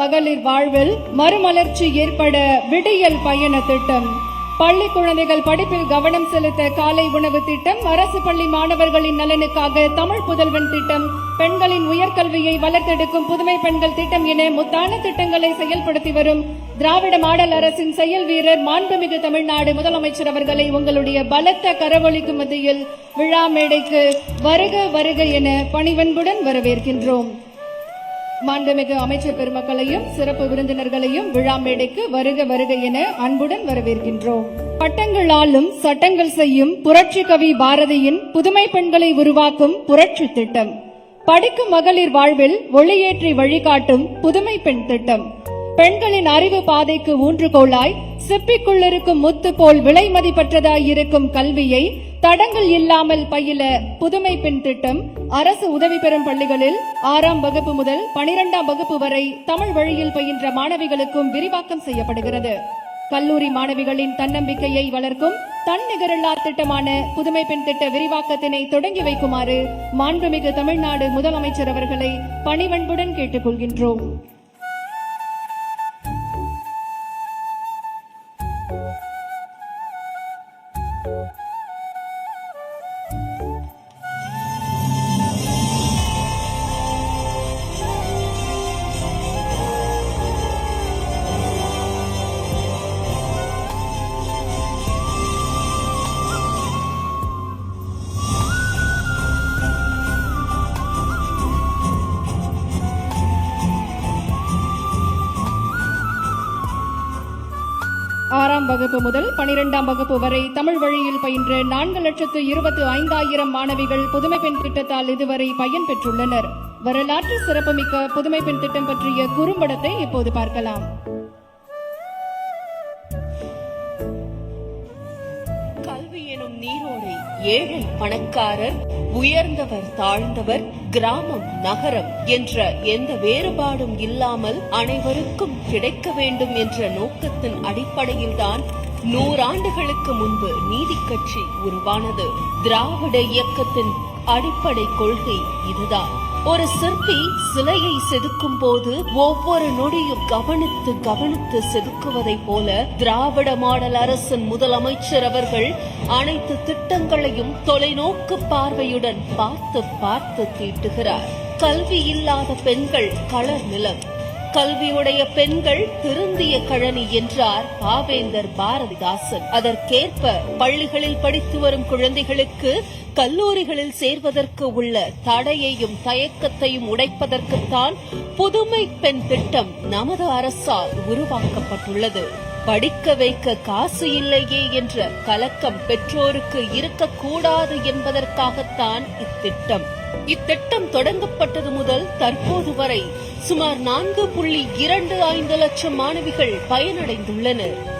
மகளிர் வாழ்வில் மறுமலர்ச்சி ஏற்பட விடியல் பயண திட்டம். பள்ளி குழந்தைகள் படிப்பில் கவனம் செலுத்த காலை உணவு திட்டம் அரசு பள்ளி மாணவர்களின் நலனுக்காக தமிழ் புதல்வன் திட்டம் பெண்களின் உயர்கல்வியை வளர்த்தெடுக்கும் புதுமை பெண்கள் திட்டம் என முத்தான திட்டங்களை செயல்படுத்தி வரும் திராவிட மாடல் அரசின் செயல் வீரர் மாண்புமிகு தமிழ்நாடு முதலமைச்சர் அவர்களை உங்களுடைய பலத்த கரவொலிக்கு மத்தியில் விழா மேடைக்கு வருக வருக என பணிவன்புடன் வரவேற்கின்றோம். மாண்புமிகு அமைச்சர் பெருமக்களையும் சிறப்பு விருந்தினர்களையும் விழா மேடைக்கு வருக வருக என அன்புடன் வரவேற்கின்றோம். பட்டங்களாலும் சட்டங்கள் செய்யும் புரட்சி கவி பாரதியின் புதுமை பெண்களை உருவாக்கும் புரட்சி திட்டம். படிக்கும் மகளிர் வாழ்வில் ஒளியேற்றி வழிகாட்டும் புதுமை பெண் திட்டம். பெண்களின் அறிவு பாதைக்கு ஊன்றுகோலாய் சிப்பிக்குள்ளிருக்கும் முத்து போல் விலை மதிப்பற்றதாய் இருக்கும் கல்வியை தடங்கள் இல்லாமல் பயில புதுமை பெண் திட்டம். அரசு உதவி பெறும் பள்ளிகளில் ஆறாம் வகுப்பு முதல் பனிரெண்டாம் வகுப்பு வரை தமிழ் வழியில் பயின்ற மாணவிகளுக்கும் விரிவாக்கம் செய்யப்படுகிறது. கல்லூரி மாணவிகளின் தன்னம்பிக்கையை வளர்க்கும் தன்னிகரில்லா திட்டமான புதுமை பெண் திட்ட விரிவாக்கத்தினை தொடங்கி வைக்குமாறு மாண்புமிகு தமிழ்நாடு முதலமைச்சர் அவர்களை பணிவன்புடன் கேட்டுக்கொள்கின்றோம். பனிரெண்டாம் வகுப்பு வரை தமிழ் வழியில் பயின்ற நான்கு லட்சத்து இருபத்து ஐந்தாயிரம் மாணவிகள் புதுமை பெண் திட்டத்தால் இதுவரை பயன் பெற்றுள்ளனர். வரலாற்று சிறப்புமிக்க புதுமை பெண் திட்டம் பற்றிய குறும்படத்தை இப்போது பார்க்கலாம். கல்வி எனும் நீரோடை ஏழை பணக்காரர் உயர்ந்தவர் தாழ்ந்தவர் கிராமம் நகரம் என்ற எந்த வேறுபாடும் இல்லாமல் அனைவருக்கும் கிடைக்க வேண்டும் என்ற நோக்கத்தின் அடிப்படையில்தான் நூறாண்டுகளுக்கு முன்பு நீதி கட்சி உருவானது. திராவிட இயக்கத்தின் அடிப்படை கொள்கை இதுதான். ஒரு சிற்பி சிலையை செதுக்கும் போது ஒவ்வொரு நொடியும் கவனித்து கவனித்து செதுக்குவதைப் போல திராவிட மாடல் அரசின் முதலமைச்சர் அவர்கள் அனைத்து திட்டங்களையும் தொலைநோக்கு பார்வையுடன் பார்த்து பார்த்து தீட்டுகிறார். கல்வி இல்லாத பெண்கள் கள நிலம். கல்வியுடைய பெண்கள் திருந்திய கழனி என்றார் பாவேந்தர் பாரதிதாசன். அதற்கேற்ப பள்ளிகளில் படித்து வரும் குழந்தைகளுக்கு கல்லூரிகளில் சேர்வதற்கு உள்ள தடையையும் தயக்கத்தையும் உடைப்பதற்குத்தான் புதுமை பெண் திட்டம் நமது அரசால் உருவாக்கப்பட்டுள்ளது. படிக்க வைக்க காசு இல்லையே என்ற கலக்கம் பெற்றோருக்கு இருக்கக்கூடாது என்பதற்காகத்தான் இத்திட்டம். இத்திட்டம் தொடங்கப்பட்டது முதல் தற்போது வரை சுமார் நான்கு புள்ளி இரண்டு ஐந்து லட்சம் மாணவிகள் பயனடைந்துள்ளனர்.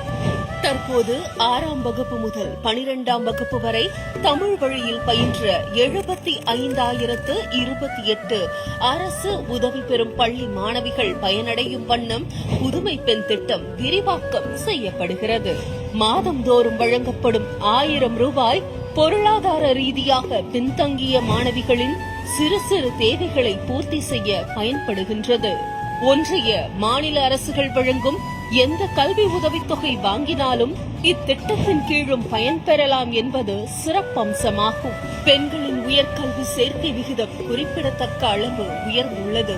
தற்போது ஆறாம் வகுப்பு முதல் பனிரெண்டாம் வகுப்பு வரை தமிழ் வழியில் பயின்ற எழுபத்தி ஐந்தாயிரத்து இருபத்தி எட்டு அரசு உதவி பெறும் பள்ளி மாணவிகள் பயனடையும் வண்ணம் புதுமை பெண் திட்டம் விரிவாக்கம் செய்யப்படுகிறது. மாதந்தோறும் வழங்கப்படும் ஆயிரம் ரூபாய் பொருளாதார ரீதியாக பின்தங்கிய மாணவிகளின் சிறு சிறு தேவைகளை பூர்த்தி செய்ய பயன்படுகின்றது. ஒன்றிய மாநில அரசுகள் வழங்கும் எந்த கல்வி உதவித்தொகை வாங்கினாலும் இத்திட்டத்தின் கீழும் பயன்பெறலாம் என்பது சிறப்பம்சமாகும். பெண்களின் உயர்கல்வி சேர்க்கை விகிதம் குறிப்பிடத்தக்க அளவு உயர்ந்துள்ளது.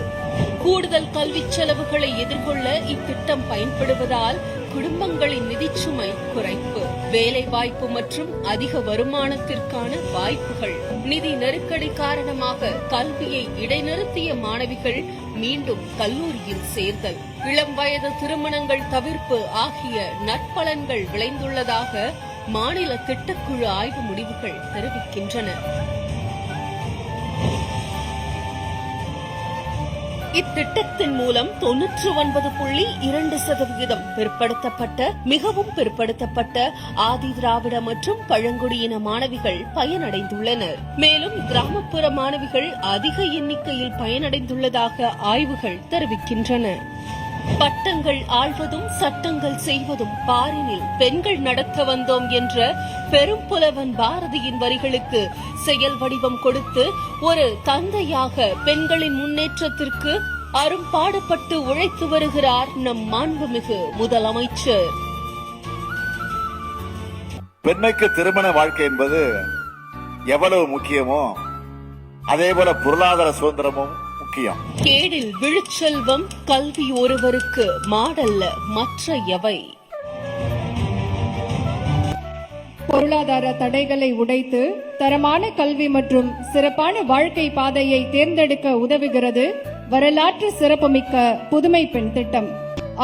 கூடுதல் கல்வி செலவுகளை எதிர்கொள்ள இத்திட்டம் பயன்படுவதால் குடும்பங்களின் நிதிச்சுமை குறைப்பு. வேலை வாய்ப்பு மற்றும் அதிக வருமானத்திற்கான வாய்ப்புகள். நிதி நெருக்கடி காரணமாக கல்வியை இடைநிறுத்திய மாணவிகள் மீண்டும் கல்லூரியில் சேர்தல். இளம் வயது திருமணங்கள் தவிர்ப்பு ஆகிய நற்பலன்கள் விளைந்துள்ளதாக மாநில திட்டக்குழு ஆய்வு முடிவுகள் தெரிவிக்கின்றன. இத்திட்டத்தின் மூலம் தொன்னூற்று ஒன்பது புள்ளி இரண்டு சதவிகிதம் பிற்படுத்தப்பட்ட மிகவும் பிற்படுத்தப்பட்ட ஆதி திராவிட மற்றும் பழங்குடியின மாணவிகள் பயனடைந்துள்ளனர். மேலும் கிராமப்புற மாணவிகள் அதிக எண்ணிக்கையில் பயனடைந்துள்ளதாக ஆய்வுகள் தெரிவிக்கின்றன. பட்டங்கள் ஆள்வதும் சட்டங்கள் செய்வதும் பாரினில் பெண்கள் நடத்த வந்தோம் என்ற பெரும் புலவன் பாரதியின் வரிகளுக்கு செயல் வடிவம் கொடுத்து ஒரு தந்தையாக பெண்களின் முன்னேற்றத்திற்கு அரும்பாடுபட்டு உழைத்து வருகிறார் நம் மாண்புமிகு முதலமைச்சர். பெண்மைக்கு திருமண வாழ்க்கை என்பது எவ்வளவு முக்கியமோ அதே போல பொருளாதார சுதந்திரமும் முக்கியம். கேடில் விழுச்செல்வம் கல்வி ஒருவருக்கு மாடல்ல மற்ற எவை? பொருளாதார தடைகளை உடைத்து தரமான கல்வி மற்றும் சிறப்பான வாழ்க்கை பாதையை தேர்ந்தெடுக்க உதவுகிறது வரலாற்று சிறப்புமிக்க புதுமை பெண் திட்டம்.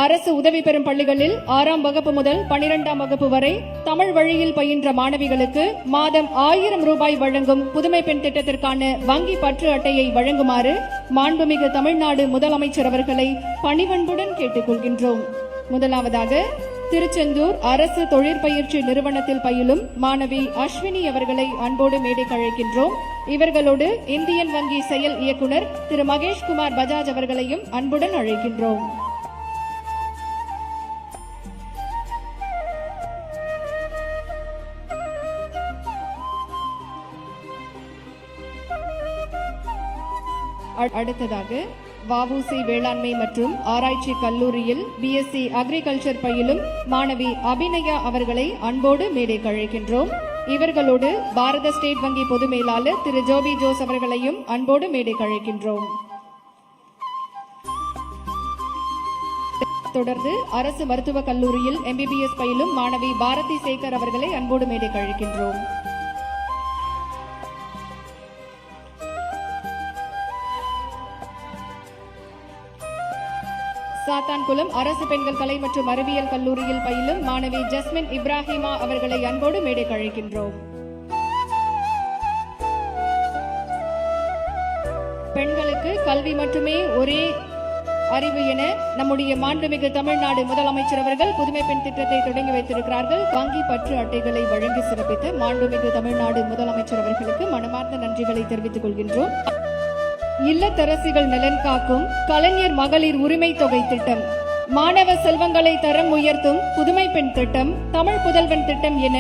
அரசு உதவி பெறும் பள்ளிகளில் ஆறாம் வகுப்பு முதல் பனிரெண்டாம் வகுப்பு வரை தமிழ் வழியில் பயின்ற மாணவிகளுக்கு மாதம் ஆயிரம் ரூபாய் வழங்கும் புதுமை பெண் திட்டத்திற்கான வங்கி பற்று அட்டையை வழங்குமாறு மாண்புமிகு தமிழ்நாடு முதலமைச்சர் அவர்களை பணிவன்புடன் கேட்டுக்கொள்கின்றோம். முதலாவதாக திருச்செந்தூர் அரசு தொழிற்பயிற்சி நிறுவனத்தில் பயிலும் மாணவி அஸ்வினி அவர்களை அன்போடு மேடைக்கு அழைக்கின்றோம் இவர்களோடு இந்தியன் வங்கி செயல் இயக்குனர் திரு மகேஷ்குமார் பஜாஜ் அவர்களையும் அன்புடன் அழைக்கின்றோம். அடுத்ததாக வஉசி வேளாண்மை மற்றும் ஆராய்ச்சி கல்லூரியில் பிஎஸ்சி அக்ரிகல்ச்சர் பயிலும் மாணவி அபிநயா அவர்களை அன்போடு மேடை கழிக்கின்றோம் இவர்களோடு பாரத ஸ்டேட் வங்கி பொது மேலாளர் திரு ஜோபி ஜோஸ் அவர்களையும் அன்போடு மேடை கழிக்கின்றோம் தொடர்ந்து அரசு மருத்துவக் கல்லூரியில் எம்பிபிஎஸ் பயிலும் மாணவி பாரதி சேகர் அவர்களை அன்போடு மேடை கழிக்கின்றோம் சாத்தான்குளம் அரசு பெண்கள் கலை மற்றும் அறிவியல் கல்லூரியில் பயிலும் மாணவி ஜஸ்மின் இப்ராஹிமா அவர்களை அன்போடு மேடை கழிக்கின்றோம். பெண்களுக்கு கல்வி மட்டுமே ஒரே அறிவு என நம்முடைய மாண்புமிகு தமிழ்நாடு முதலமைச்சர் அவர்கள் புதுமை பெண் திட்டத்தை தொடங்கி வைத்திருக்கிறார்கள். வங்கி பற்று அட்டைகளை வழங்கி சிறப்பித்த மாண்புமிகு தமிழ்நாடு முதலமைச்சர் அவர்களுக்கு மனமார்ந்த நன்றிகளை தெரிவித்துக் கொள்கின்றோம். இல்லத்தரசிகள் நலன் காக்கும் கலைஞர் மகளிர் உரிமை தொகை திட்டம். மாணவ செல்வங்களை தரம் உயர்த்தும் புதுமை பெண் திட்டம் தமிழ் புதல்வன் திட்டம் என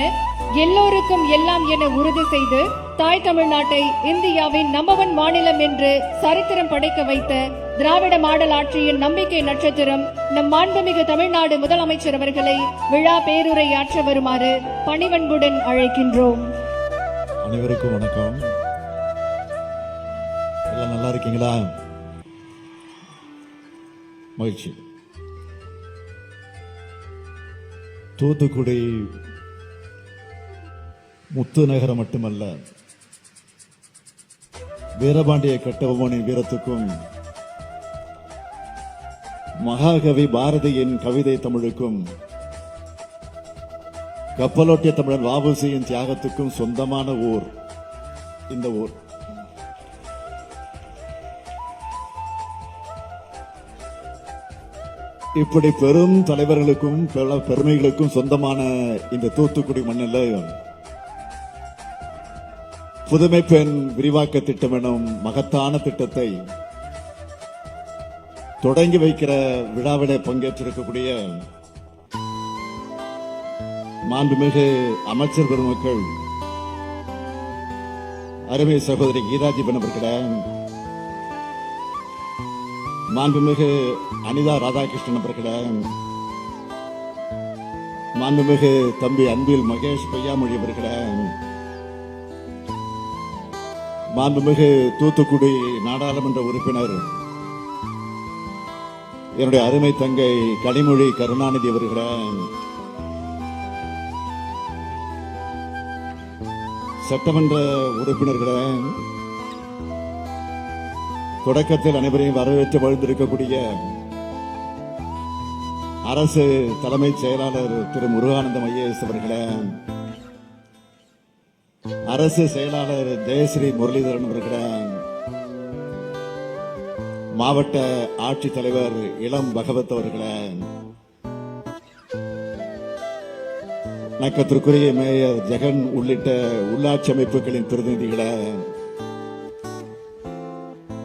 எல்லோருக்கும் எல்லாம் என உறுதி செய்து தாய் தமிழ்நாட்டை இந்தியாவின் நம்பர் ஒன் மாநிலம் என்று சரித்திரம் படைக்க வைத்த திராவிட மாடல் ஆட்சியின் நம்பிக்கை நட்சத்திரம் நம் மாண்புமிகு தமிழ்நாடு முதலமைச்சர் அவர்களை விழா பேருரை ஆற்ற வருமாறு பணிவன்புடன் அழைக்கின்றோம். அனைவருக்கும் வணக்கம். நல்லா இருக்கீங்களா? மகிழ்ச்சி. தூத்துக்குடி முத்து நகரம் மட்டுமல்ல வீரபாண்டிய கட்டபொம்மனின் வீரத்துக்கும் மகாகவி பாரதியின் கவிதை தமிழுக்கும் கப்பலோட்டிய தமிழன் வாபுசியின் தியாகத்துக்கும் சொந்தமான ஊர் இந்த ஊர். இப்படி பெரும் தலைவர்களுக்கும் பல பெருமைகளுக்கும் சொந்தமான இந்த தூத்துக்குடி மண்ணில் புதுமை பெண் விரிவாக்க திட்டம் எனும் மகத்தான திட்டத்தை தொடங்கி வைக்கிற விழாவில பங்கேற்றிருக்கக்கூடிய மாண்புமிகு அமைச்சர் பெருமக்கள் அருமை சகோதரி கீதாஜிபன் அவர்களே மாண்புமிகு அனிதா ராதாகிருஷ்ணன் அவர்களே. மாண்புமிகு தம்பி அன்பில் மகேஷ் பையாமொழி அவர்களே. மாண்புமிகு தூத்துக்குடி நாடாளுமன்ற உறுப்பினர் என்னுடைய அருமை தங்கை கனிமொழி கருணாநிதி அவர்களே. சட்டமன்ற உறுப்பினர்களே தொடக்கத்தில் அனைவரையும் வரவேற்று வாழ்ந்திருக்கக்கூடிய அரசு தலைமைச் செயலாளர் திரு முருகானந்தம் ஐஏஎஸ் அவர்களே அரசு செயலாளர் ஜெயஸ்ரீ முரளிதரன் அவர்களே மாவட்ட ஆட்சித்தலைவர் இளம் பகவத் அவர்களே நக்கத்திற்குரிய மேயர் ஜெகன் உள்ளிட்ட உள்ளாட்சி அமைப்புகளின் பிரதிநிதிகளை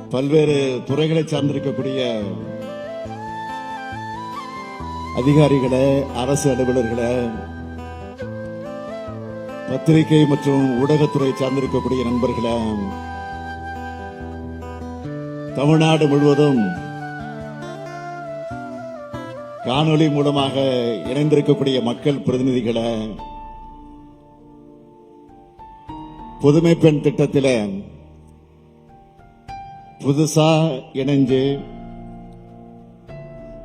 பல்வேறு துறைகளை சார்ந்திருக்கக்கூடிய அதிகாரிகளை அரசு அலுவலர்களை பத்திரிகை மற்றும் ஊடகத்துறை சார்ந்திருக்கக்கூடிய நண்பர்களை தமிழ்நாடு முழுவதும் காணொளி மூலமாக இணைந்திருக்கக்கூடிய மக்கள் பிரதிநிதிகளை புதுமை பெண் திட்டத்தில் புதுசா இணைஞ்சு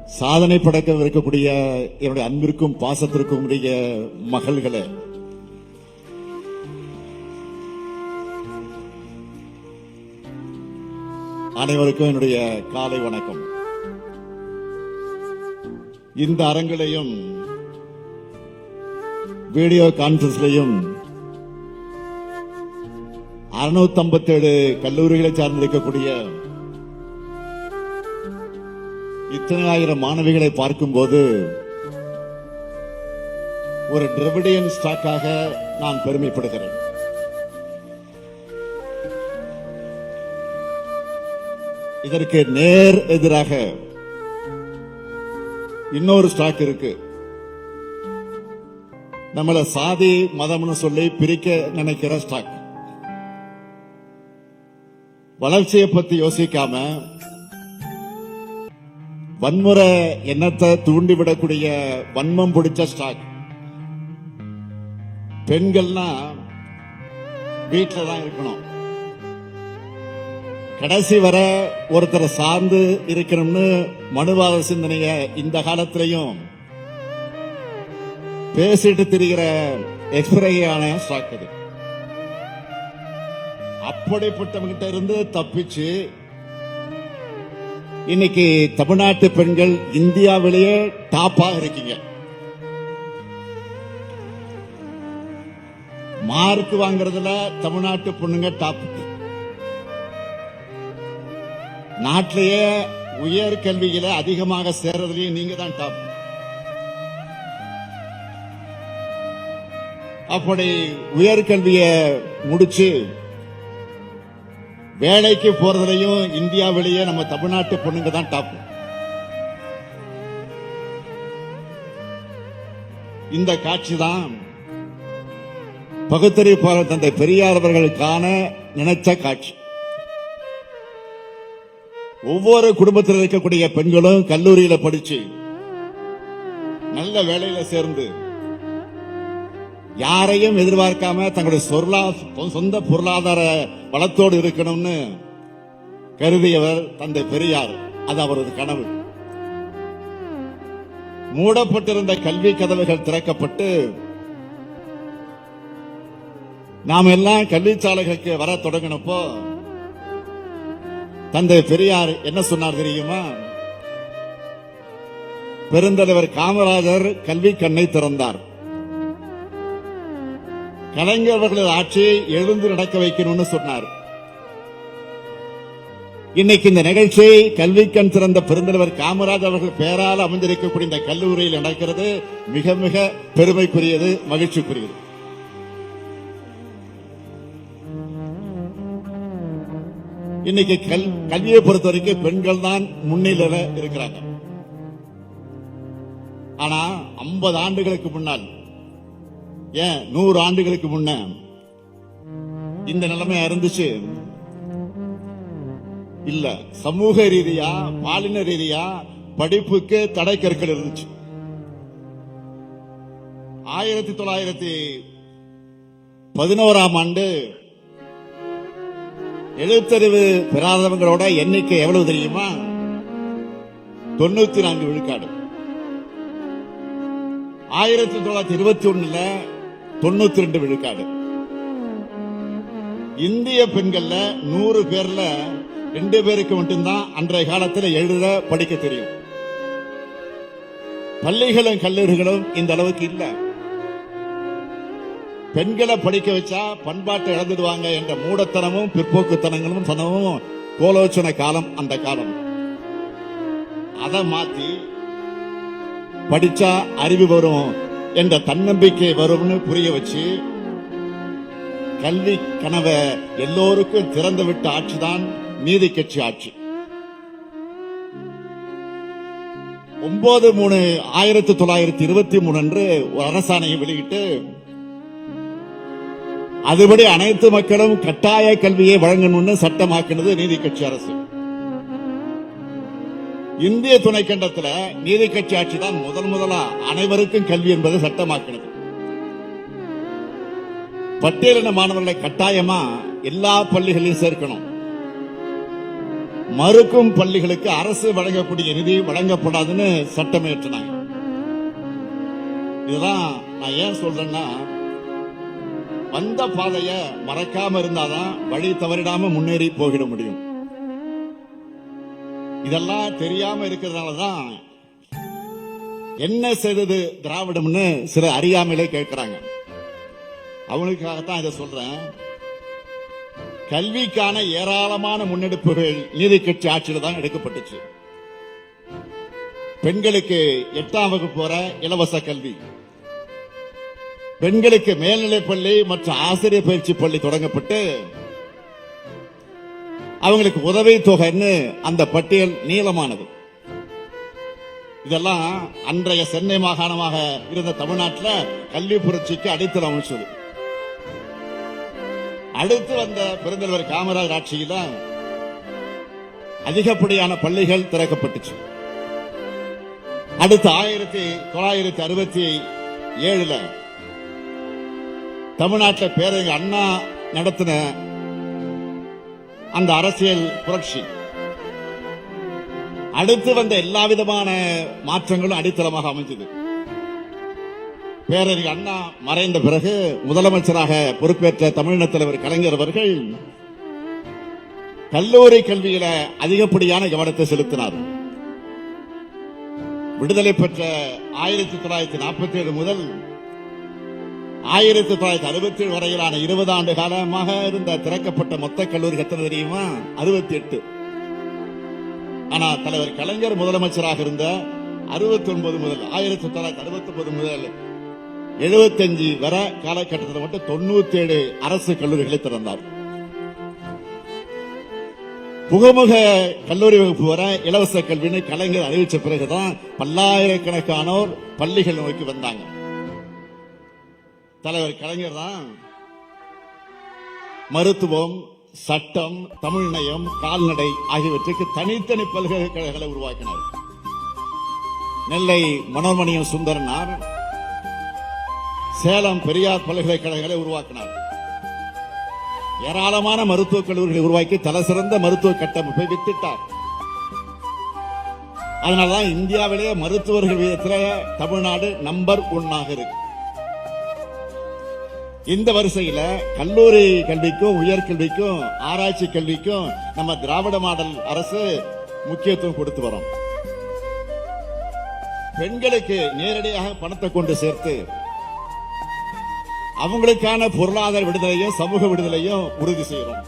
சாதனை படைக்கவிருக்கக்கூடிய என்னுடைய அன்பிற்கும் பாசத்திற்கும் உரிய மகள்களை. அனைவருக்கும் என்னுடைய காலை வணக்கம். இந்த அரங்கிலையும் வீடியோ கான்பரன்ஸ்லையும் அறுநூத்தி ஐம்பத்தி ஏழு கல்லூரிகளை சார்ந்திருக்கக்கூடிய இத்தனை ஆயிரம் மாணவிகளை பார்க்கும்போது ஒரு டிரவிடியன் ஸ்டாக்காக நான் பெருமைப்படுகிறேன். இதற்கு நேர் எதிராக இன்னொரு ஸ்டாக் இருக்கு. நம்மள சாதி மதம்னு சொல்லி பிரிக்க நினைக்கிற ஸ்டாக் வளர்ச்சியை பத்தி யோசிக்காம வன்முறை எண்ணத்தை தூண்டிவிடக்கூடிய வன்மம் பிடிச்ச ஸ்டாக். பெண்கள்னா வீட்டில தான் இருக்கணும். கடைசி வர ஒருத்தரை சார்ந்து இருக்கணும்னு மனுவாத சிந்தனைய இந்த காலத்திலையும் பேசிட்டு திரிகிற எக்ஸ்பிரையான ஸ்டாக் இது அப்படிப்பட்டவங்கிட்ட இருந்து தப்பிச்சு இன்னைக்கு தமிழ்நாட்டு பெண்கள் இந்தியாவிலேயே டாப்பா இருக்கீங்க. மார்க் வாங்குறதுல தமிழ்நாட்டு பொண்ணுங்க டாப் நாட்டிலேயே உயர் கல்வியில அதிகமாக சேர்றதுலயும் நீங்க தான் டாப் அப்படி உயர்கல்வியை முடிச்சு வேலைக்கு போறதுலையும் இந்தியாவிலேயே நம்ம தமிழ்நாட்டு பொண்ணுங்க தான் டாப் இந்த காட்சி தான் பகுத்தறிவு போராட்ட தந்தை பெரியார் அவர்களுக்கான நினைச்ச காட்சி. ஒவ்வொரு குடும்பத்தில் இருக்கக்கூடிய பெண்களும் கல்லூரியில படிச்சு நல்ல வேலையில சேர்ந்து யாரையும் எதிர்பார்க்காம தங்களுடைய சொந்த பொருளாதார பலத்தோடு இருக்கணும்னு கருதியவர் தந்தை பெரியார். அது அவரது கனவு. மூடப்பட்டிருந்த கல்வி கதவுகள் திறக்கப்பட்டு நாம் எல்லாம் கல்விச்சாலைகளுக்கு வர தொடங்கினப்போ தந்தை பெரியார் என்ன சொன்னார் தெரியுமா? பெருந்தலைவர் காமராஜர் கல்வி கண்ணை திறந்தார். கலைஞர் அவர்களது ஆட்சியை எழுந்து நடக்க வைக்கணும்னு சொன்னார். இன்னைக்கு இந்த நிகழ்ச்சியை கல்விக்கண் சிறந்த பெருந்தலைவர் காமராஜர் அவர்கள் பெயரால் அமைந்திருக்கக்கூடிய இந்த கல்லூரியில் நடக்கிறது. மிக மிக பெருமைக்குரியது மகிழ்ச்சிக்குரியது. இன்னைக்கு கல் கல்வியை பொறுத்த வரைக்கும் பெண்கள் தான் முன்னிலையில இருக்கிறாங்க. ஆனா 50 ஆண்டுகளுக்கு முன்னால் ஏன்? நூறு ஆண்டுகளுக்கு முன்ன இந்த நிலைமை இருந்துச்சு இல்ல சமூக ரீதியா பாலின ரீதியா படிப்புக்கு தடை கற்கள் இருந்துச்சு. ஆயிரத்தி தொள்ளாயிரத்தி பதினோராம் ஆண்டு எழுத்தறிவு பெறாதவங்களோட எண்ணிக்கை எவ்வளவு தெரியுமா? தொண்ணூத்தி நான்கு விழுக்காடு. ஆயிரத்தி தொள்ளாயிரத்தி இருபத்தி ஒண்ணுல தொண்ணூத்தி ரெண்டு விழுக்காடு. இந்திய பெண்கள்ல நூறு பேர்ல ரெண்டு பேருக்கு மட்டும்தான் அன்றைய காலத்தில் எழுத படிக்க தெரியும். பள்ளிகளும் கல்லூரிகளும் இந்த அளவுக்கு இல்ல. பெண்களை படிக்க வச்சா பண்பாட்டை இழந்துடுவாங்க என்ற மூடத்தனமும் பிற்போக்குத்தனங்களும் தனமும் கோலோச்சன காலம் அந்த காலம். அதை மாத்தி படிச்சா அறிவு வரும். என்ற தன்னம்பிக்கை வரும்னு புரிய வச்சு கல்வி கனவை எல்லோருக்கும் திறந்து விட்ட ஆட்சிதான் நீதி கட்சி ஆட்சி. ஒன்பது மூணு ஆயிரத்தி தொள்ளாயிரத்தி இருபத்தி மூணு அன்று ஒரு அரசாணையை வெளியிட்டு அதுபடி அனைத்து மக்களும் கட்டாய கல்வியை வழங்கணும்னு சட்டமாக்கினது நீதி கட்சி அரசு. இந்திய துணைக்கண்டத்தில் நீதி கட்சி ஆட்சி தான் முதல் முதலா அனைவருக்கும் கல்வி என்பதை சட்டமாக்கினது. பட்டியலின மாணவர்களை கட்டாயமா எல்லா பள்ளிகளையும் சேர்க்கணும். மறுக்கும் பள்ளிகளுக்கு அரசு வழங்கக்கூடிய நிதி வழங்கப்படாதுன்னு சட்டம் ஏற்றினாங்க இதெல்லாம் நான் ஏன் சொல்றேன்னா வந்த பாதைய மறக்காம இருந்தாதான் வழி தவறிடாம முன்னேறி போகிட முடியும். இதெல்லாம் தெரியாம இருக்கிறதுனாலதான் என்ன செய்தது திராவிடம்னு சில அறியாமலே கேட்கிறாங்க. அவங்களுக்காகத்தான் இதை சொல்றேன். கல்விக்கான ஏராளமான முன்னெடுப்புகள் நீதி கட்சி ஆட்சியில் தான் எடுக்கப்பட்டுச்சு. பெண்களுக்கு எட்டாம் வகுப்பு வர இலவச கல்வி. பெண்களுக்கு மேல்நிலைப் பள்ளி மற்றும் ஆசிரியர் பயிற்சி பள்ளி தொடங்கப்பட்டு அவங்களுக்கு உதவி தொகைன்னு அந்த பட்டியல் நீளமானது. இதெல்லாம் அன்றைய சென்னை மாகாணமாக இருந்த தமிழ்நாட்டில் கல்வி புரட்சிக்கு அடித்தளம் அமைச்சது அடுத்து வந்த பெருந்தலைவர் காமராஜர் ஆட்சியில அதிகப்படியான பள்ளிகள் திறக்கப்பட்டுச்சு. அடுத்து ஆயிரத்தி தொள்ளாயிரத்தி அறுபத்தி ஏழுல தமிழ்நாட்டில் பேரறிஞர் அண்ணா நடத்தின அந்த அரசியல் புரட்சி. அடுத்து வந்த எல்லா விதமான மாற்றங்களும் அடித்தளமாக அமைஞ்சது. பேரறிஞர் அண்ணா மறைந்த பிறகு முதலமைச்சராக பொறுப்பேற்ற தமிழின தலைவர் கலைஞர் அவர்கள் கல்லூரி கல்வியில அதிகப்படியான கவனத்தை செலுத்தினார். விடுதலை பெற்ற ஆயிரத்தி தொள்ளாயிரத்தி நாற்பத்தி ஏழு முதல் ஆயிரத்தி தொள்ளாயிரத்தி அறுபத்தி ஏழு வரையிலான இருபது ஆண்டு காலமாக இருந்த திறக்கப்பட்ட மொத்த கல்லூரி எத்தனை தெரியுமா? அறுபத்தி எட்டு ஆனா தலைவர் கலைஞர் முதலமைச்சராக இருந்த அறுபத்தி ஒன்பது முதல் ஆயிரத்தி தொள்ளாயிரத்தி அறுபத்தி ஒன்பது முதல் எழுபத்தஞ்சு வர காலகட்டத்தில் மட்டும் தொண்ணூத்தி ஏழு அரசு கல்லூரிகளை திறந்தார். புகமுக கல்லூரி வகுப்பு வர இலவச கல்வின்னு கலைஞர் அறிவிச்ச பிறகுதான் பல்லாயிரக்கணக்கானோர் பள்ளிகள் நோக்கி வந்தாங்க. தலைவர் கலைஞர் தான். மருத்துவம் சட்டம் தமிழ்நயம் கால்நடை ஆகியவற்றுக்கு தனித்தனி பல்கலைக்கழகங்களை உருவாக்கினார். நெல்லை மனோர்மணியம் சுந்தரனார் சேலம் பெரியார் பல்கலைக்கழகங்களை உருவாக்கினார். ஏராளமான மருத்துவக் கல்லூரிகளை உருவாக்கி தலைசிறந்த மருத்துவ கட்டமைப்பை வித்திட்டார். அதனாலதான் இந்தியாவிலேயே மருத்துவர்கள் விதத்தில் தமிழ்நாடு நம்பர் ஒன்னாக இருக்கு. இந்த வரிசையில கல்லூரி கல்விக்கும் உயர்கல்விக்கும் ஆராய்ச்சி கல்விக்கும் நம்ம திராவிட மாடல் அரசு முக்கியத்துவம் கொடுத்து வரோம். பெண்களுக்கு நேரடியாக பணத்தை கொண்டு சேர்த்து அவங்களுக்கான பொருளாதார விடுதலையும் சமூக விடுதலையும் உறுதி செய்யறோம்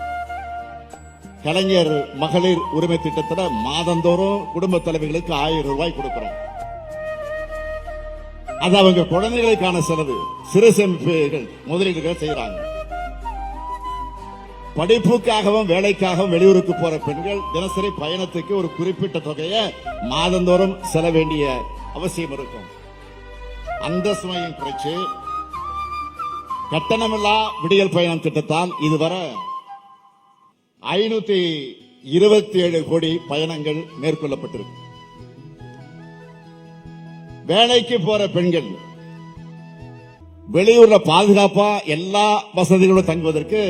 கலைஞர் மகளிர் உரிமை திட்டத்தில் மாதந்தோறும் குடும்ப தலைவர்களுக்கு ஆயிரம் ரூபாய் கொடுக்கிறோம். அது அவங்க குழந்தைகளுக்கான செலவு. சிறு சேமிப்புகள் முதலீடுகள் செய்யறாங்க படிப்புக்காகவும் வேலைக்காகவும் வெளியூருக்கு போற பெண்கள் தினசரி பயணத்துக்கு ஒரு குறிப்பிட்ட தொகையை மாதந்தோறும் செல்ல வேண்டிய அவசியம் இருக்கும். அந்த சுமையும் குறைச்சு கட்டணமில்லா விடியல் பயணம் திட்டத்தால் இதுவரை ஐநூத்தி இருபத்தி ஏழு கோடி பயணங்கள் மேற்கொள்ளப்பட்டிருக்கு. வேலைக்கு போற பெண்கள் வெளியூர்ல பாதுகாப்பா எல்லா வசதிகளும் தங்குவதற்கு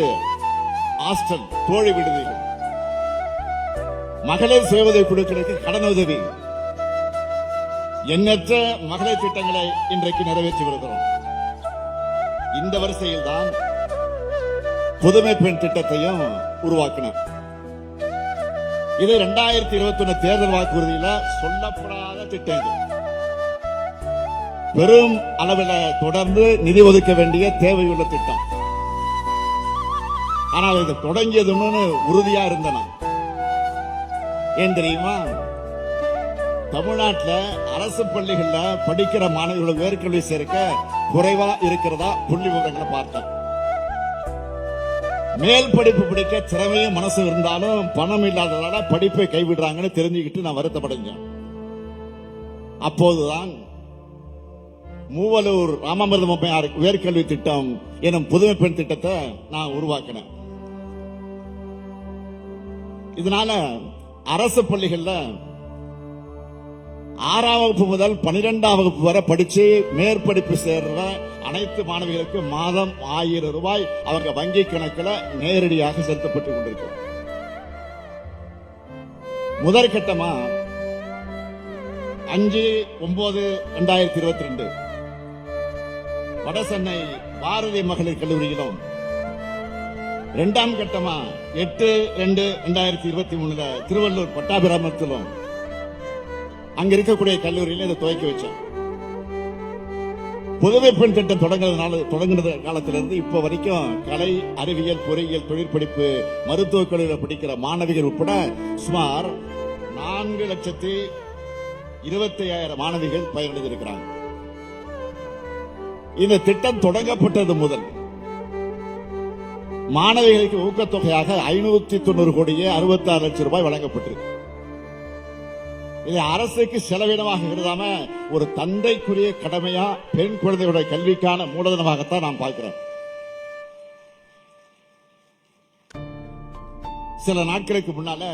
ஹாஸ்டல் தோழி விடுதிகள் மகளிர் சுய குழுக்களுக்கு கடன் உதவி எண்ணற்ற மகளிர் திட்டங்களை இன்றைக்கு நிறைவேற்றி வருகிறோம். இந்த வரிசையில் தான் புதுமை பெண் திட்டத்தையும் உருவாக்கினார் இது இரண்டாயிரத்தி இருபத்தி ஒன்னு தேர்தல் வாக்குறுதியில சொல்லப்படாத திட்டம் இது. பெரும் அளவில் தொடர்ந்து நிதி ஒதுக்க வேண்டிய தேவையுள்ள திட்டம். ஆனால் இது தொடங்கியதுன்னு உறுதியா இருந்தன. ஏன் தெரியுமா? தமிழ்நாட்டில் அரசு பள்ளிகளில் படிக்கிற மாணவர்களுக்கு உயர்கல்வி சேர்க்க குறைவா இருக்கிறதா புள்ளி விவரங்களை பார்த்தேன் மேல் படிப்பு படிக்க திறமையும் மனசு இருந்தாலும் பணம் இல்லாததால படிப்பை கைவிடுறாங்கன்னு தெரிஞ்சுக்கிட்டு நான் வருத்தப்படைஞ்சேன் அப்போதுதான் மூவலூர் ராமாமிர்தம் அம்மையார் உயர்கல்வி திட்டம் எனும் புதுமை பெண் திட்டத்தை நான் உருவாக்கினேன். இதனால அரசு பள்ளிகள்ல ஆறாம் வகுப்பு முதல் பனிரெண்டாம் வகுப்பு வரை படிச்சு மேற்படிப்பு சேர்ற அனைத்து மாணவிகளுக்கு மாதம் ஆயிரம் ரூபாய் அவங்க வங்கி கணக்கில் நேரடியாக செலுத்தப்பட்டு கொண்டிருக்கு. முதற்கட்டமா அஞ்சு ஒன்பது ரெண்டாயிரத்தி இருபத்தி ரெண்டு. வடசென்னை பாரதி மகளிர் கல்லூரியிலும் இரண்டாம் கட்டமா எட்டு ரெண்டு ரெண்டாயிரத்தி இருபத்தி மூணுல திருவள்ளூர் பட்டாபிராமத்திலும் அங்க இருக்கக்கூடிய கல்லூரியில இதை துவக்கி வச்சோம். புதுமை பெண் திட்டம் தொடங்குறதுனால தொடங்குனது காலத்திலிருந்து இப்ப வரைக்கும் கலை அறிவியல் பொறியியல் தொழிற்படிப்பு மருத்துவக் கல்லூரியில் படிக்கிற மாணவிகள் உட்பட சுமார் நான்கு லட்சத்தி இருபத்தி ஐயாயிரம் மாணவிகள் பயனடைந்திருக்கிறாங்க. இந்த திட்டம் தொடங்கப்பட்டது முதல். மாணவிகளுக்கு ஊக்கத்தொகையாக ஐநூத்தி தொண்ணூறு கோடியே அறுபத்தி ஆறு லட்சம் ரூபாய் வழங்கப்பட்டிருக்கு. இது அரசுக்கு செலவினமாக இருந்தாம ஒரு தந்தைக்குரிய கடமையா பெண் குழந்தைகளுடைய கல்விக்கான மூலதனமாகத்தான் நான் பார்க்கிறேன் சில நாட்களுக்கு முன்னால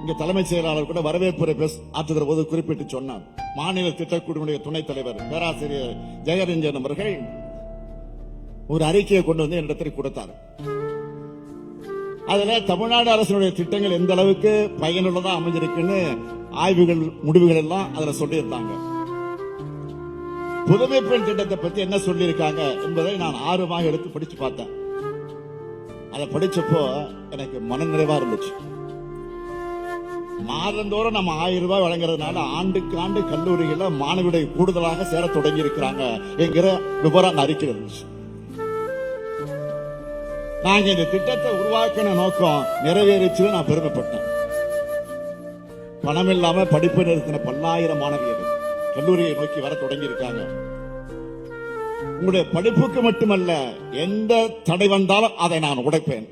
இங்க தலைமைச் செயலாளர் கூட வரவேற்புரை பேச ஆற்றுகிற போது குறிப்பிட்டு சொன்னார். மாநில திட்டக்குழுவினுடைய துணைத் தலைவர் பேராசிரியர் ஜெயரஞ்சன் அவர்கள் ஒரு அறிக்கையை கொண்டு வந்து என்னிடத்தில் கொடுத்தார். அதுல தமிழ்நாடு அரசினுடைய திட்டங்கள் எந்த அளவுக்கு பயனுள்ளதா அமைஞ்சிருக்குன்னு ஆய்வுகள் முடிவுகள் எல்லாம் அதுல சொல்லியிருந்தாங்க. புதுமை பெண் திட்டத்தை பத்தி என்ன சொல்லியிருக்காங்க என்பதை நான் ஆர்வமாக எடுத்து படிச்சு பார்த்தேன். அதை படிச்சப்போ எனக்கு மனநிறைவா இருந்துச்சு. மாதந்தோறும் நம்ம ஆயிரம் ரூபாய் வழங்குறதுனால ஆண்டுக்கு ஆண்டு கல்லூரிகள்ல மாணவிகளை கூடுதலாக சேர தொடங்கி இருக்கிறாங்க என்கிற விவரம் அறிக்கிறது அறிக்கை நாங்க இந்த திட்டத்தை உருவாக்கின நோக்கம் நிறைவேறிச்சு நான் பெருமைப்பட்டேன். பணம் இல்லாம படிப்பு நிறுத்தின பல்லாயிரம் மாணவியர்கள் கல்லூரியை நோக்கி வர தொடங்கி இருக்காங்க உங்களுடைய படிப்புக்கு மட்டுமல்ல எந்த தடை வந்தாலும் அதை நான் உடைப்பேன்.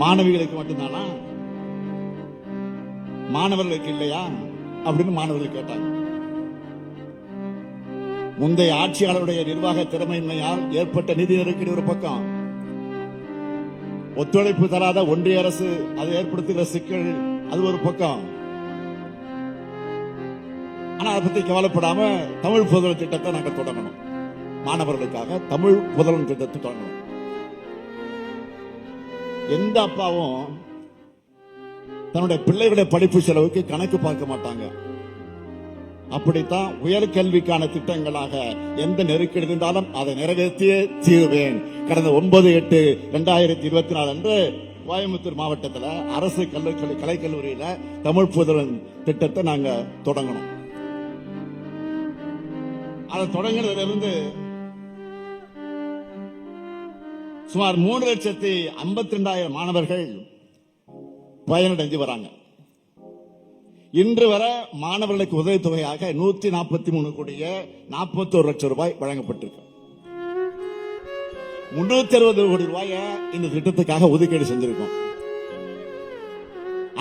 மாணவிகளுக்கு மட்டும்தானா? மாணவர்களுக்கு இல்லையா? அப்படின்னு மாணவர்கள் கேட்டாங்க. முந்தைய ஆட்சியாளருடைய நிர்வாக திறமையின்மையால் ஏற்பட்ட நிதி நெருக்கடி ஒரு பக்கம். ஒத்துழைப்பு தராத ஒன்றிய அரசு அது ஏற்படுத்துகிற சிக்கல் அது ஒரு பக்கம். ஆனா அதை பத்தி கவலைப்படாம தமிழ் புதல் திட்டத்தை நாங்கள் தொடங்கணும். மாணவர்களுக்காக தமிழ் புதலன் திட்டத்தை தொடங்கணும். எந்த அப்பாவும் தன்னுடைய பிள்ளைகளுடைய படிப்பு செலவுக்கு கணக்கு பார்க்க மாட்டாங்க. அப்படித்தான் உயர்கல்விக்கான திட்டங்களாக எந்த நெருக்கடி இருந்தாலும் அதை நிறைவேற்றியே தீருவேன். கடந்த ஒன்பது எட்டு ரெண்டாயிரத்தி இருபத்தி நாலு அன்று கோயம்புத்தூர் மாவட்டத்தில் அரசு கல்லூரி கலைக்கல்லூரியில தமிழ் புதலன் திட்டத்தை நாங்கள் தொடங்கணும். அதை தொடங்கினதுல இருந்து சுமார் மூணு லட்சத்தி ஐம்பத்தி ரெண்டாயிரம் மாணவர்கள் பயனடைஞ்சு வராங்க. இன்று வர மாணவர்களுக்கு உதவித்தொகையாக நூத்தி நாற்பத்தி மூணு கோடிய நாற்பத்தி ஒரு லட்சம் ரூபாய் வழங்கப்பட்டிருக்கு. முன்னூத்தி அறுபது கோடி ரூபாய இந்த திட்டத்துக்காக ஒதுக்கீடு செஞ்சிருக்கோம்.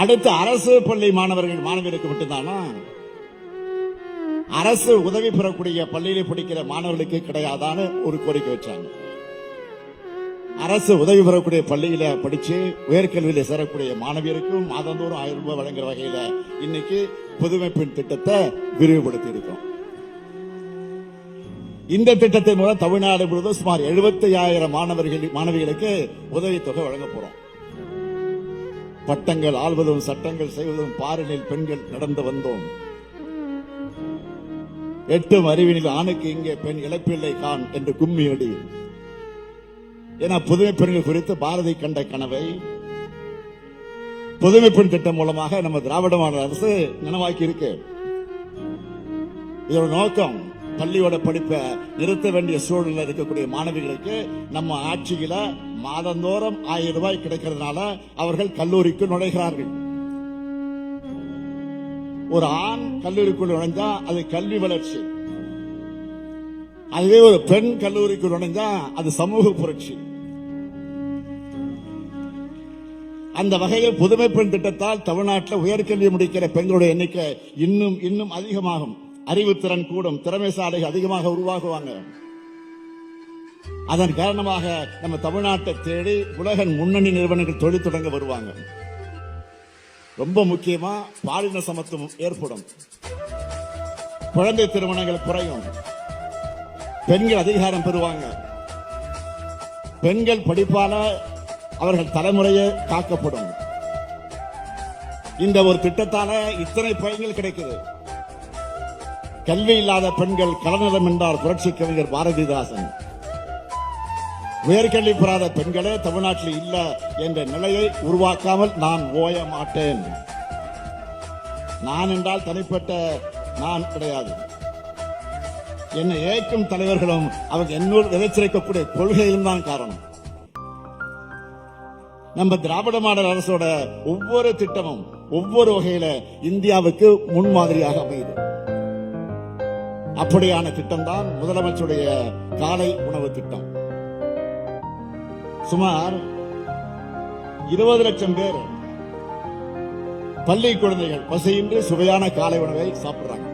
அடுத்து அரசு பள்ளி மாணவர்கள் மாணவர்களுக்கு மட்டும்தானா? அரசு உதவி பெறக்கூடிய பள்ளியில படிக்கிற மாணவர்களுக்கு கிடையாதான்னு ஒரு கோரிக்கை வச்சாங்க. அரசு உதவி பெறக்கூடிய பள்ளியில படிச்சு உயர்கல்வியில சேரக்கூடிய மாணவியருக்கும் மாதந்தோறும் ஆயிரம் ரூபாய் வழங்குற வகையில இன்னைக்கு புதுமைப்பின் திட்டத்தை விரிவுபடுத்தி இருக்கோம். இந்த திட்டத்தின் மூலம் தமிழ்நாடு முழுவதும் சுமார் எழுபத்தி ஆயிரம் மாணவர்கள் மாணவிகளுக்கு உதவித்தொகை வழங்க போறோம். பட்டங்கள் ஆள்வதும் சட்டங்கள் செய்வதும் பாரினில் பெண்கள் நடந்து வந்தோம். எட்டும் அறிவினில் ஆணுக்கு இங்கே பெண் இழப்பில்லை கான் என்று கும்மியடி ஏன்னா புதுமை பெண்கள் குறித்து பாரதி கண்ட கனவை புதுமை பெண் திட்டம் மூலமாக நம்ம திராவிட மாநில அரசு நனவாக்கி இருக்கு இதோட நோக்கம் பள்ளியோட படிப்பை நிறுத்த வேண்டிய சூழலில் இருக்கக்கூடிய மாணவிகளுக்கு நம்ம ஆட்சியில மாதந்தோறும் ஆயிரம் ரூபாய் கிடைக்கிறதுனால அவர்கள் கல்லூரிக்கு நுழைகிறார்கள். ஒரு ஆண் கல்லூரிக்குள் நுழைஞ்சா அது கல்வி வளர்ச்சி. அதுவே ஒரு பெண் கல்லூரிக்கு நுழைஞ்சா அது சமூக புரட்சி. அந்த வகையில் புதுமை பெண் திட்டத்தால் தமிழ்நாட்டில் உயர்கல்வி முடிக்கிற பெண்களுடைய எண்ணிக்கை இன்னும் இன்னும் அதிகமாகும். அறிவுத்திறன் கூடும் திறமைசாலைகள் அதிகமாக உருவாகுவாங்க. அதன் காரணமாக நம்ம தமிழ்நாட்டை தேடி உலகின் முன்னணி நிறுவனங்கள் தொழில் தொடங்க வருவாங்க. ரொம்ப முக்கியமா பாலின சமத்துவம் ஏற்படும். குழந்தை திருமணங்கள் குறையும். பெண்கள் அதிகாரம் பெறுவாங்க. பெண்கள் படிப்பால அவர்கள் தலைமுறையே காக்கப்படும். இந்த ஒரு திட்டத்தால இத்தனை பயன்கள் கிடைக்குது. கல்வி இல்லாத பெண்கள் கலநலம் என்றார் புரட்சி கவிஞர் பாரதிதாசன். உயர்கல்வி பெறாத பெண்களே தமிழ்நாட்டில் இல்லை என்ற நிலையை உருவாக்காமல் நான் ஓய மாட்டேன். நான் என்றால் தனிப்பட்ட நான் கிடையாது. என்னை ஏற்கும் தலைவர்களும் அவர் என்னோடு விதைச்சிருக்கக்கூடிய கொள்கையும் தான் காரணம். நம்ம திராவிட மாடல் அரசோட ஒவ்வொரு திட்டமும் ஒவ்வொரு வகையில இந்தியாவுக்கு முன்மாதிரியாக அமையுது. அப்படியான திட்டம் தான் முதலமைச்சருடைய காலை உணவு திட்டம். சுமார் இருபது லட்சம் பேர் பள்ளி குழந்தைகள் பசையின்றி சுவையான காலை உணவை சாப்பிடுறாங்க.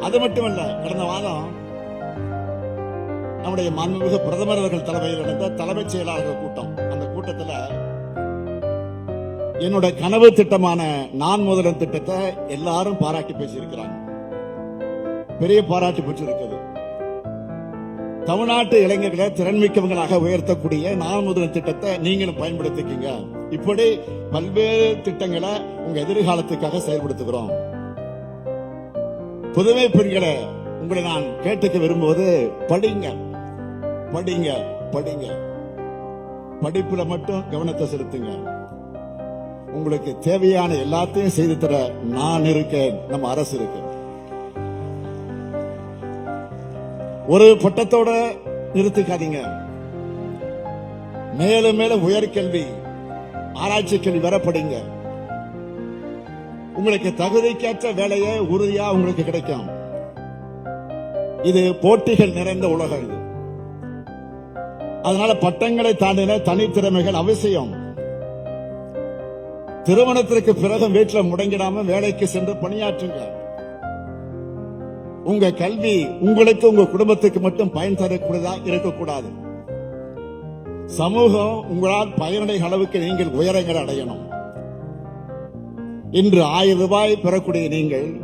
அது மட்டுமல்ல கடந்த வாரம் நம்முடைய மாண்புமிகு பிரதமர் அவர்கள் தலைமையில் நடந்த தலைமைச் செயலாளர்கள் கூட்டம். அந்த கூட்டத்தில் என்னோட கனவு திட்டமான நான் முதலன் திட்டத்தை எல்லாரும் பாராட்டி பேசியிருக்கிறாங்க. பெரிய பாராட்டு பெற்றிருக்கிறது. தமிழ்நாட்டு இளைஞர்களை திறன்மிக்கவங்களாக உயர்த்தக்கூடிய நான் முதலன் திட்டத்தை நீங்களும் பயன்படுத்திக்கீங்க. இப்படி பல்வேறு திட்டங்களை உங்க எதிர்காலத்துக்காக செயல்படுத்துகிறோம். புதுமை பெண்களை உங்களை நான் கேட்டுக்க விரும்புவது படிங்க. படிங்க படிங்க. படிப்புல மட்டும் கவனத்தை செலுத்துங்க. உங்களுக்கு தேவையான எல்லாத்தையும் செய்து தர நான் இருக்கேன். நம்ம அரசு இருக்கு. ஒரு பட்டத்தோட நிறுத்திக்காதீங்க. மேலும் மேலும் உயர்கல்வி ஆராய்ச்சி கல்வி வர படிங்க. உங்களுக்கு தகுதிக்கேற்ற வேலையை உறுதியா உங்களுக்கு கிடைக்கும். இது போட்டிகள் நிறைந்த உலகம் இது அதனால பட்டங்களை தாண்டின தனித்திறமைகள் அவசியம். திருமணத்திற்கு பிறகு வீட்டில் முடங்கிடாம வேலைக்கு சென்று பணியாற்றுங்க. உங்க கல்வி உங்களுக்கு உங்க குடும்பத்துக்கு மட்டும் பயன் தரக்கூடியதா இருக்கக்கூடாது. சமூகம் உங்களால் பயனடைய அளவுக்கு நீங்கள் உயரங்களை அடையணும். இன்று ஆயிரம் ரூபாய் பெறக்கூடிய நீங்கள்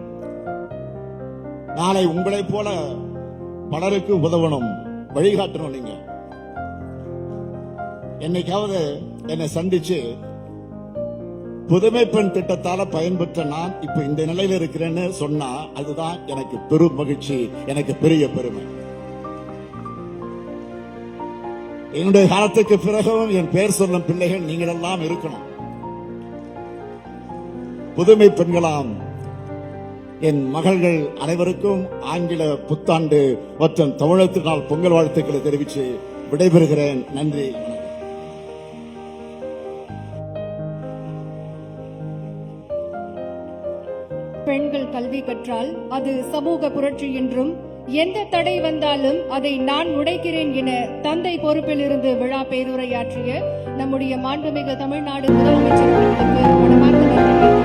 நாளை உங்களைப் போல பலருக்கு உதவணும் வழிகாட்டணும் நீங்க. என்னைக்காவது என்னை சந்திச்சு புதுமை பெண் திட்டத்தால பயன்பெற்ற நான் இப்ப இந்த நிலையில இருக்கிறேன்னு சொன்னா அதுதான் எனக்கு பெரும் மகிழ்ச்சி எனக்கு பெரிய பெருமை. என்னுடைய காலத்துக்கு பிறகும் என் பெயர் சொல்லும் பிள்ளைகள் நீங்கள் எல்லாம் இருக்கணும். புதுமை பெண்களாம் என் மகள்கள் அனைவருக்கும் ஆங்கில புத்தாண்டு மற்றும் தமிழர் பொங்கல் வாழ்த்துக்களை தெரிவித்து விடைபெறுகிறேன். நன்றி. பெண்கள் கல்வி கற்றால் அது சமூக புரட்சி என்றும் எந்த தடை வந்தாலும் அதை நான் உடைக்கிறேன் என தந்தை பொறுப்பிலிருந்து விழா பேருரையாற்றிய நம்முடைய மாண்புமிகு தமிழ்நாடு முதலமைச்சர் அவர்களுக்கு மனமார்ந்த நன்றி